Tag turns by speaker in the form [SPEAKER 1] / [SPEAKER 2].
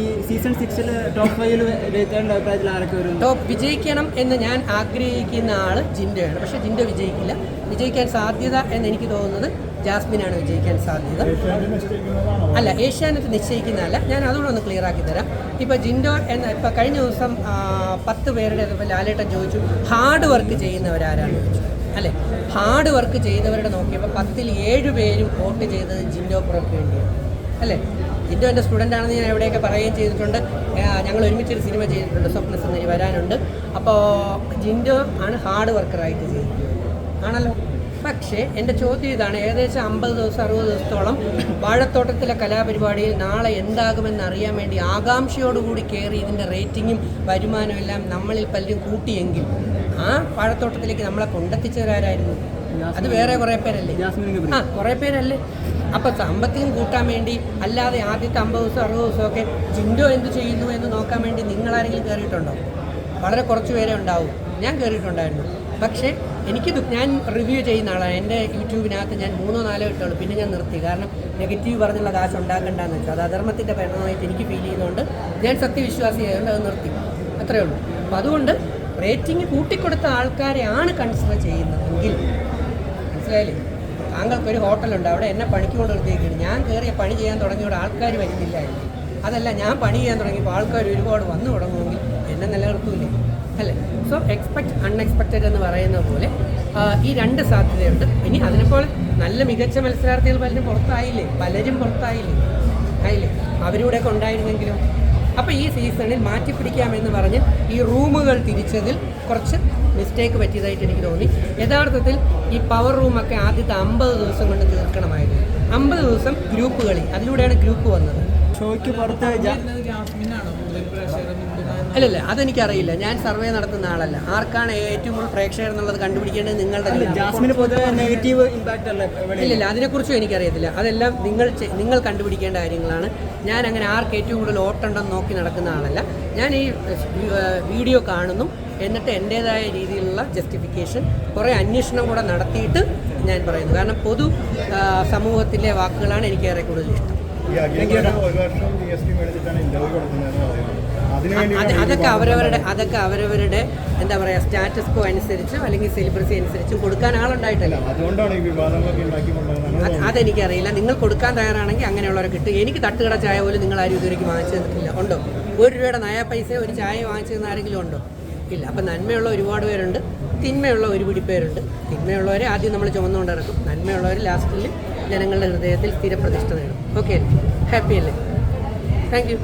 [SPEAKER 1] ഈ സീസൺ സിക്സിൽ ടോപ്പ് ഫൈവിൽ ജയിച്ചേണ്ട അഭിപ്രായത്തിൽ ആരൊക്കെ വരും?
[SPEAKER 2] ടോപ്പ് വിജയിക്കണം എന്ന് ഞാൻ ആഗ്രഹിക്കുന്ന ആൾ ജിൻഡയാണ്. പക്ഷേ ജിൻഡ വിജയിക്കില്ല. വിജയിക്കാൻ സാധ്യത എന്ന് എനിക്ക് തോന്നുന്നത് ജാസ്മിനാണ് വിജയിക്കാൻ സാധ്യത. അല്ല ഏഷ്യാനെറ്റ് നിശ്ചയിക്കുന്നതല്ല. ഞാൻ അതുകൂടെ ഒന്ന് ക്ലിയർ ആക്കി തരാം. ഇപ്പോൾ ജിൻഡോ എന്ന ഇപ്പോൾ കഴിഞ്ഞ ദിവസം പത്ത് പേരുടെ ഇപ്പോൾ ലാലേട്ടൻ ചോദിച്ചു ഹാർഡ് വർക്ക് ചെയ്യുന്നവരാരാണ് ചോദിച്ചു. അല്ലേ? ഹാർഡ് വർക്ക് ചെയ്തവരുടെ നോക്കിയപ്പോൾ പത്തിൽ ഏഴ് പേരും വോട്ട് ചെയ്തത് ജിൻഡോ പുറക്ക് വേണ്ടിയാണ് അല്ലേ? ജിൻഡോ എന്റെ സ്റ്റുഡന്റ് ആണെന്ന് ഞാൻ എവിടെയൊക്കെ പറയുകയും ചെയ്തിട്ടുണ്ട്. ഞങ്ങൾ ഒരുമിച്ചൊരു സിനിമ ചെയ്തിട്ടുണ്ട്. സ്വപ്ന സുന്ദരി വരാനുണ്ട്. അപ്പോൾ ജിൻഡോ ആണ് ഹാർഡ് വർക്കറായിട്ട് ചെയ്തിട്ടുള്ളത് ആണല്ലോ? പക്ഷേ എന്റെ ചോദ്യം ഇതാണ്. ഏകദേശം അമ്പത് ദിവസം അറുപത് ദിവസത്തോളം വാഴത്തോട്ടത്തിലെ കലാപരിപാടി നാളെ എന്താകുമെന്ന് അറിയാൻ വേണ്ടി ആകാംക്ഷയോടുകൂടി കയറി ഇതിന്റെ റേറ്റിങ്ങും വരുമാനവും എല്ലാം നമ്മളിൽ പലരും കൂട്ടിയെങ്കിൽ ആ വാഴത്തോട്ടത്തിലേക്ക് നമ്മളെ കൊണ്ടെത്തിച്ചവരാരായിരുന്നു? അത് വേറെ കുറേ പേരല്ലേ? ആ കുറേ പേരല്ലേ? അപ്പം സാമ്പത്തികം കൂട്ടാൻ വേണ്ടി അല്ലാതെ ആദ്യത്തെ അമ്പത് ദിവസം അറുപത് ദിവസമൊക്കെ ജിൻഡോ എന്ത് ചെയ്യുന്നു എന്ന് നോക്കാൻ വേണ്ടി നിങ്ങളാരെങ്കിലും കയറിയിട്ടുണ്ടോ? വളരെ കുറച്ച് പേരെ ഉണ്ടാവും. ഞാൻ കയറിയിട്ടുണ്ടായിരുന്നു. പക്ഷേ എനിക്കിത് ഞാൻ റിവ്യൂ ചെയ്യുന്ന ആളാണ് എന്റെ യൂട്യൂബിനകത്ത് ഞാൻ മൂന്നോ നാലോ ഇട്ടുള്ളൂ പിന്നെ ഞാൻ നിർത്തി. കാരണം നെഗറ്റീവ് പറഞ്ഞുള്ള കാശ് ഉണ്ടാക്കണ്ടെന്ന് വെച്ചാൽ അത് അധർമ്മത്തിന്റെ പരിണാമമായിട്ട് എനിക്ക് ഫീൽ ചെയ്യുന്നതുകൊണ്ട് ഞാൻ സത്യവിശ്വാസിയായതുകൊണ്ട് അത് നിർത്തി. അത്രേ ഉള്ളൂ. അപ്പം അതുകൊണ്ട് റേറ്റിംഗ് കൂട്ടിക്കൊടുത്ത ആൾക്കാരെയാണ് കൺസിഡർ ചെയ്യുന്നതെങ്കിൽ മനസ്സിലായില്ലേ? താങ്കൾക്കൊരു ഹോട്ടലുണ്ട്. അവിടെ എന്നെ പണിക്ക് കൊണ്ട് നിർത്തിയിരിക്കുന്നു ഞാൻ കയറിയ പണി ചെയ്യാൻ തുടങ്ങിയോടെ ആൾക്കാർ വരുന്നില്ലായിരുന്നു അതല്ല ഞാൻ പണി ചെയ്യാൻ തുടങ്ങിയപ്പോൾ ആൾക്കാർ ഒരുപാട് വന്നു തുടങ്ങുമെങ്കിൽ എന്നെ നിലനിർത്തൂലേ? അല്ലേ? സോ എക്സ്പെക്ട് അൺഎക്സ്പെക്റ്റഡ് എന്ന് പറയുന്ന പോലെ ഈ രണ്ട് സാധ്യതയുണ്ട്. ഇനി അതിനെപ്പോലെ നല്ല മികച്ച മത്സരാർത്ഥികൾ പലരും പുറത്തായില്ലേ? പലരും പുറത്തായില്ലേ? ആയില്ലേ? അവരൂടെ കൊണ്ടായിരുന്നെങ്കിലും അപ്പോൾ ഈ സീസണിൽ മാറ്റി മാറ്റിപ്പിടിക്കാമെന്ന് പറഞ്ഞ് ഈ റൂമുകൾ തിരിച്ചതിൽ കുറച്ച് മിസ്റ്റേക്ക് പറ്റിയതായിട്ട് എനിക്ക് തോന്നി. യഥാർത്ഥത്തിൽ ഈ പവർ റൂമൊക്കെ ആദ്യത്തെ അമ്പത് ദിവസം കൊണ്ട് തീർക്കണമായിരുന്നു. അമ്പത് ദിവസം ഗ്രൂപ്പ് കളി. അതിലൂടെയാണ് ഗ്രൂപ്പ് വന്നത്.
[SPEAKER 1] ഷോയ്ക്ക് പുറത്ത് ജാ-
[SPEAKER 2] അല്ലല്ല അതെനിക്കറിയില്ല. ഞാൻ സർവേ നടത്തുന്ന ആളല്ല. ആർക്കാണ് ഏറ്റവും കൂടുതൽ പ്രേക്ഷകർ എന്നുള്ളത് കണ്ടുപിടിക്കേണ്ടത് നിങ്ങളുടെ.
[SPEAKER 1] ജാസ്മിന് പൊതുവെ നെഗറ്റീവ് ഇമ്പാക്റ്റ് അല്ല ഇല്ല
[SPEAKER 2] ഇല്ലില്ല അതിനെക്കുറിച്ചും എനിക്കറിയത്തില്ല. അതെല്ലാം നിങ്ങൾ നിങ്ങൾ കണ്ടുപിടിക്കേണ്ട കാര്യങ്ങളാണ്. ഞാൻ അങ്ങനെ ആർക്ക് ഏറ്റവും കൂടുതൽ ഓട്ടുണ്ടെന്ന് നോക്കി നടക്കുന്ന ആളല്ല. ഞാൻ ഈ വീഡിയോ കാണുന്നു. എന്നിട്ട് എന്റേതായ രീതിയിലുള്ള ജസ്റ്റിഫിക്കേഷൻ കുറേ അന്വേഷണം കൂടെ നടത്തിയിട്ട് ഞാൻ പറയുന്നു. കാരണം പൊതു സമൂഹത്തിലെ വാക്കുകളാണ് എനിക്ക് ഏറെ കൂടുതൽ ഇഷ്ടം.
[SPEAKER 3] ഒരു വർഷം ജി എസ് ടി മേടിച്ചിട്ടാണ് ഇന്റർവ്യൂ കൊടുക്കുന്നതെന്ന്
[SPEAKER 2] അതൊക്കെ അവരവരുടെ അതൊക്കെ അവരവരുടെ എന്താ പറയുക സ്റ്റാറ്റസ് കോ അനുസരിച്ചും അല്ലെങ്കിൽ സെലിബ്രസി അനുസരിച്ചും കൊടുക്കാൻ ആളുണ്ടായിട്ടില്ല? അതെനിക്കറിയില്ല നിങ്ങൾ കൊടുക്കാൻ തയ്യാറാണെങ്കിൽ അങ്ങനെയുള്ളവരെ കിട്ടും. എനിക്ക് തട്ടുകട ചായ പോലും നിങ്ങൾ ആരും ഇതുവരെ വാങ്ങിച്ചു തന്നിട്ടില്ല ഉണ്ടോ? ഒരു രൂപയുടെ നയ പൈസ ഒരു ചായ വാങ്ങിച്ചു തന്ന ആരെങ്കിലും ഉണ്ടോ? ഇല്ല. അപ്പം നന്മയുള്ള ഒരുപാട് പേരുണ്ട്. തിന്മയുള്ള ഒരു പിടി പേരുണ്ട്. തിന്മയുള്ളവരെ ആദ്യം നമ്മൾ ചുമന്നുകൊണ്ട് ഇറക്കും നന്മയുള്ളവർ ലാസ്റ്റിൽ ജനങ്ങളുടെ ഹൃദയത്തിൽ സ്ഥിരപ്രതിഷ്ഠ നേടും. ഓക്കെ ഹാപ്പി അല്ലേ? Thank you